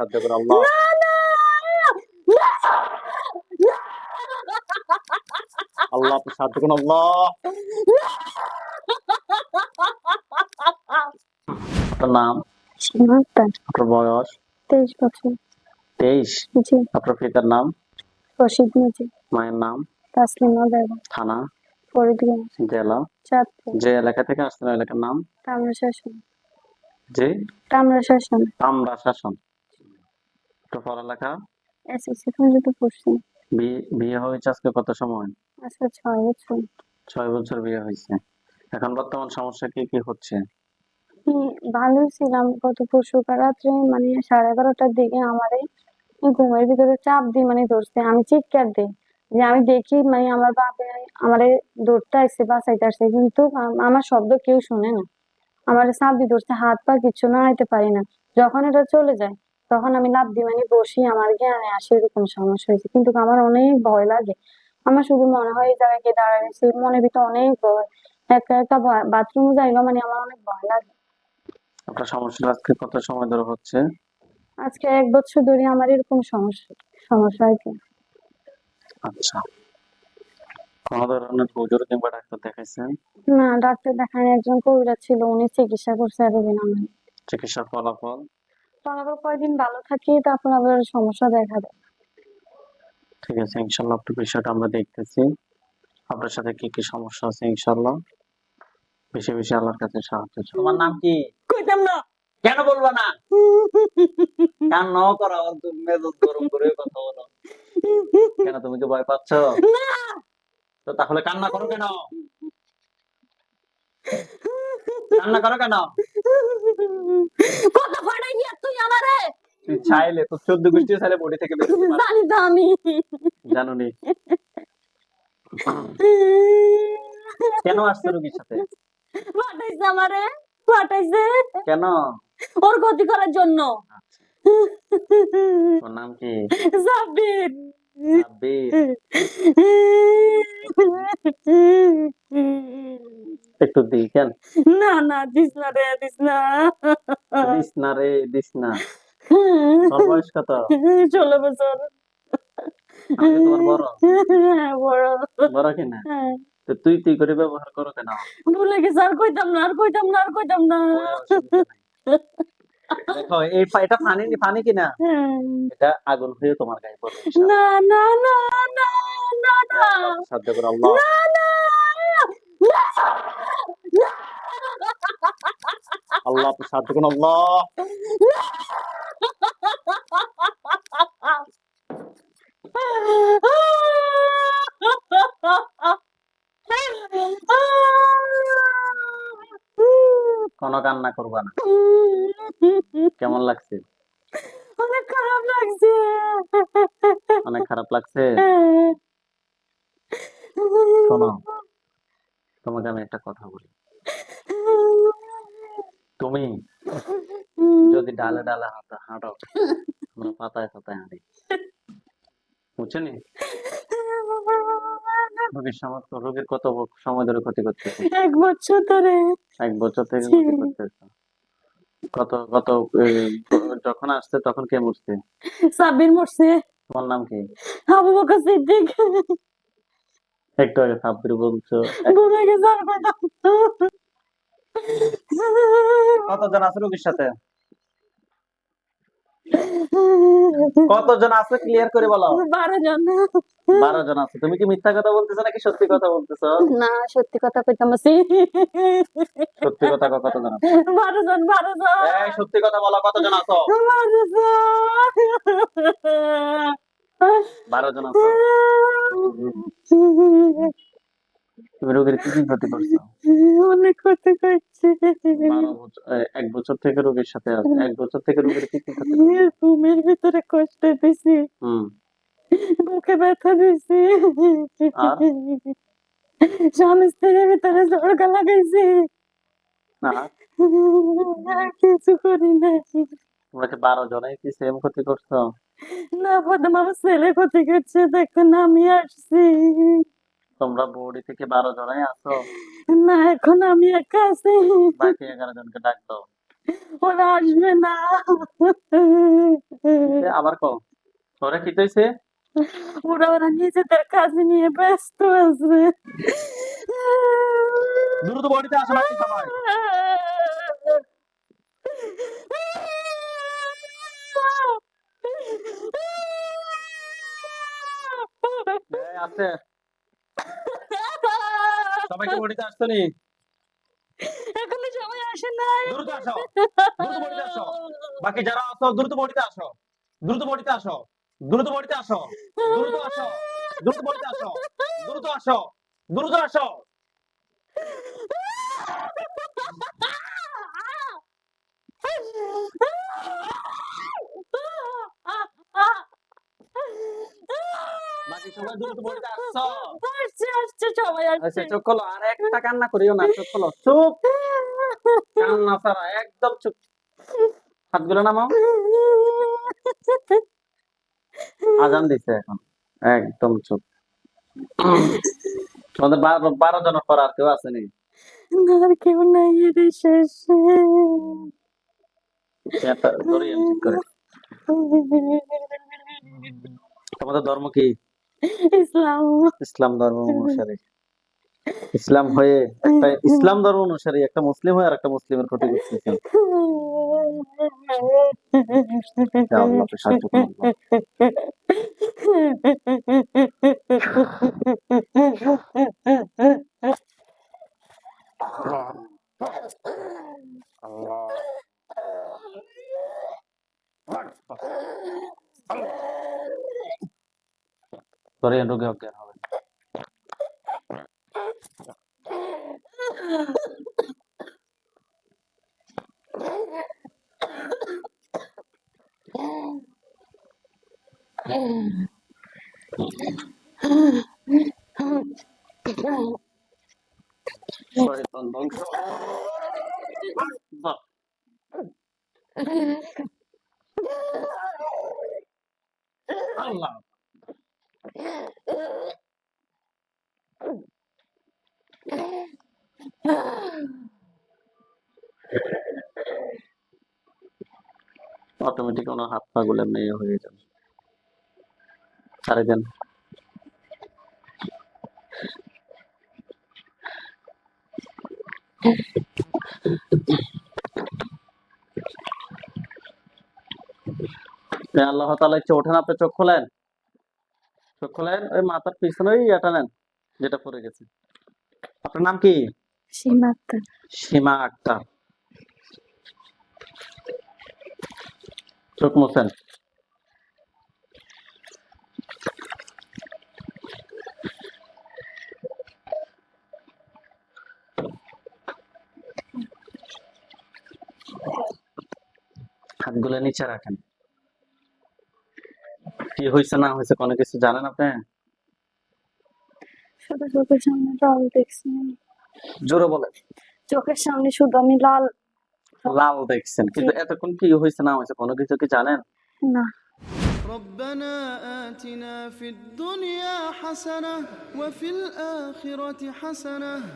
সাহায্য করো আল্লাহ। আল্লাহ আপনি সাহায্য করুন আল্লাহ। আপনার নাম? আপনার বয়স? তেইশ বছর। তেইশ? আপনার পিতার নাম? রশিদ মুজি মায়ের নাম? তাসলিমা বেগম থানা? ফরিদগঞ্জ। জেলা? চাঁদপুর। যে এলাকা থেকে আসছেন এলাকার নাম? তামরা শাসন যে তামরা শাসন তামরা শাসন তো পড়ালেখা? এসএসসি পর্যন্ত পড়ছি। বিয়ে হয়েছে আজকে কত সময়? আজকে ছয় বছর। ছয় বছর বিয়ে হয়েছে। এখন বর্তমান সমস্যা কি কি হচ্ছে? ভালোই ছিলাম গত পরশু রাত্রে মানে সাড়ে এগারোটার দিকে আমারে ঘুমের ভিতরে চাপ দিয়ে মানে ধরছে। আমি চিৎকার দিই যে আমি দেখি মানে আমার বাপে আমারে ধরতে আসছে বাঁচাইতে আসছে কিন্তু আমার শব্দ কেউ শুনে না। আমার চাপ দিয়ে ধরছে হাত পা কিছু না আইতে পারি না। যখন এটা চলে যায় তখন আমি লাফ দিয়ে মানে বসি আমার জ্ঞানে আসে এরকম সমস্যা হয়েছে। কিন্তু আমার অনেক ভয় লাগে। আমার শুধু মনে হয় এই জায়গায় গিয়ে দাঁড়াইছি মনের ভিতরে অনেক ভয়। একা একা বাথরুমে যাইলেও মানে আমার অনেক ভয় লাগে। আপনার সমস্যা আজকে কত সময় ধরে হচ্ছে? আজকে এক বছর ধরে আমার এরকম সমস্যা সমস্যা আর কি আচ্ছা। কোন ধরনের হুজুর কিংবা ডাক্তার দেখাইছেন? না ডাক্তার দেখান একজন কবিরাজ ছিল উনি চিকিৎসা করছে চিকিৎসার ফলাফল? তারপর কয়েকদিন ভালো থাকি তারপর আবার সমস্যা দেখা দেয়। ঠিক আছে ইনশাল্লাহ আপনার বিষয়টা আমরা দেখতেছি। আপনার সাথে কি কি সমস্যা আছে ইনশাল্লাহ? বেশি বেশি আল্লাহর কাছে সাহায্য তোমার নাম কি? কইতাম না। কেন বলবা না? কান ন করা অন্ত মেজাজ গরম করে কথা বলো। কেন তুমি কি ভয় পাচ্ছ? না। তো তাহলে কান্না করো কেন? কান্না করো কেন? কত ফাটাই দিয়া তুই আমারে? তুই চাইলে তো চোদ্দ গোষ্ঠী চাইলে বডি থেকে বের জানি তো আমি। জানো নি কেন আসছে রোগীর সাথে? ফাটাইছে আমারে ফাটাইছে কেন? ওর ক্ষতি করার জন্য। তোর নাম কি? সাবির সাব্বির। একটু দিই কেন? না না দিস না রে দিস না। দিস না রে দিস না। তোর বয়স কত? ষোলো বছর। তোমার বড়। হ্যাঁ, বড়। বড় কিনা? হ্যাঁ। তুই তুই করে ব্যবহার করো কেন? ভুলে গেছে আর কইতাম না আর কইতাম না আর কইতাম না। কোনো। দেখো এই এটা পানি পানি কিনা? হ্যাঁ। এটা আগুন হয়ে তোমার গায়ে পড়বে না না না না না না। করো আল্লাহ। আল্লাহ আপনি সাহায্য করুন আল্লাহ। কোনো কান্না করবা না। কেমন লাগছে? অনেক খারাপ লাগছে। অনেক খারাপ লাগছে? শোনো তোমাকে আমি একটা কথা বলি। তুমি যদি ডালে ডালে হাঁটো হাঁটো আমরা পাতায় পাতায় হাঁটি। বুঝছেনি রোগীর সময় রোগীর কত সময় ধরে ক্ষতি করতেছে? এক বছর ধরে। এক বছর থেকে ক্ষতি করতেছে। কত কত যখন আসছে তখন কে মুছতে সাবির মরছে। তোমার নাম কি? আবু বকর সিদ্দিক। একটু আগে সাব্বির বলছো? ঘুরে গেছে আর কইতাম কতজন আছে রোগীর সাথে? কতজন আছে ক্লিয়ার করে বলো? বারো জন বারো জন আছে। তুমি কি মিথ্যা কথা বলতেছো নাকি সত্যি কথা বলতেছো? না সত্যি কথা কইতাম আছি সত্যি কথা ক- কতজন আছে? বারো জন বারো জন এই সত্যি কথা বলো কতজন আছো? বারো জন বারো জন আছো। তুমি রোগীর কি কি ক্ষতি করছ? অনেক ক্ষতি করছে। এক বছর থেকে রোগীর সাথে আছো। এক বছর থেকে রোগীর কি কি ক্ষতি? ঘুমের ভিতরে কষ্ট দিছি। হুম। বুকে ব্যথা দিছি। স্বামী স্ত্রীর ভিতরে জড়কা লাগাইছি। কিছু করি নাই। তোমরা কি বারো জনেই কি সেম ক্ষতি করছ? না আমার ছেলে ক্ষতি করছে আমি আসছি। তোমরা বৌড়ি থেকে বারো জনেই আছো? না এখন আমি একা আছি। বাকি এগারো জনকে ডাক দাও। ওরা আসবে না। আবার কও তোরা কি হইছে ওরা ওরা নিজেদের কাজে নিয়ে ব্যস্ত আছে। দ্রুত বডিতে আসো সবাই। আছে। সবাইকে বডিতে আসতো নি? এখনও সবাই আসে নাই। দ্রুত আসো দ্রুত বডিতে আসো। বাকি যারা আছো দ্রুত বডিতে আসো। দ্রুত বডিতে আসো দ্রুত বডিতে আসো দ্রুত আসো দ্রুত বডিতে আসো দ্রুত আসো দ্রুত আসো। সবাই আচ্ছা চোখ খোলো আর একটা কান্না করিও না চোখ খোলো চুপ। কান্না ছাড়া একদম চুপ। হাতগুলো নামাও। আজান দিছে এখন। একদম চুপ। তোমাদের বারো জনের পর আর কেউ আসেনি আর কেউ নাই রে শেষ। তোমাদের ধর্ম কি? ইসলাম। ইসলাম ধর্ম অনুসারী। ইসলাম হয়ে একটা ইসলাম ধর্ম অনুসারী একটা মুসলিম হয়ে আর একটা মুসলিমের ক্ষতি করতেছেন আল্লাহ, আপনি সাহায্য করুন আল্লাহ। ধরিয়ে রোগে অজ্ঞান হবে শয়তান ধ্বংস বাহ। আল্লাহ অটোমেটিক ওনার হাত পা গুলো এমনি হয়ে যাবে। ছাড়ে দেন। আল্লাহ তাআলা ইচ্ছে ওঠেন, আপনি চোখ খোলেন। খোলেন ওই মাথার পিছনে ওই ইয়েটা নেন যেটা পড়ে গেছে। আপনার নাম কি? সীমাত্তা সীমা আক্তার। চোখ মোছেন। হাতগুলো নিচে রাখেন। কি হয়েছে না হয়েছে কোনো কিছু জানেন আপনি শুধু চোখের সামনে লাল দেখছি জোরে বলেন চোখের সামনে শুধু আমি লাল লাল দেখছেন কিন্তু এতক্ষণ কি হয়েছে না হয়েছে কোনো কিছু কি জানেন না ربنا آتنا في الدنيا حسنة وفي الآخرة حسنة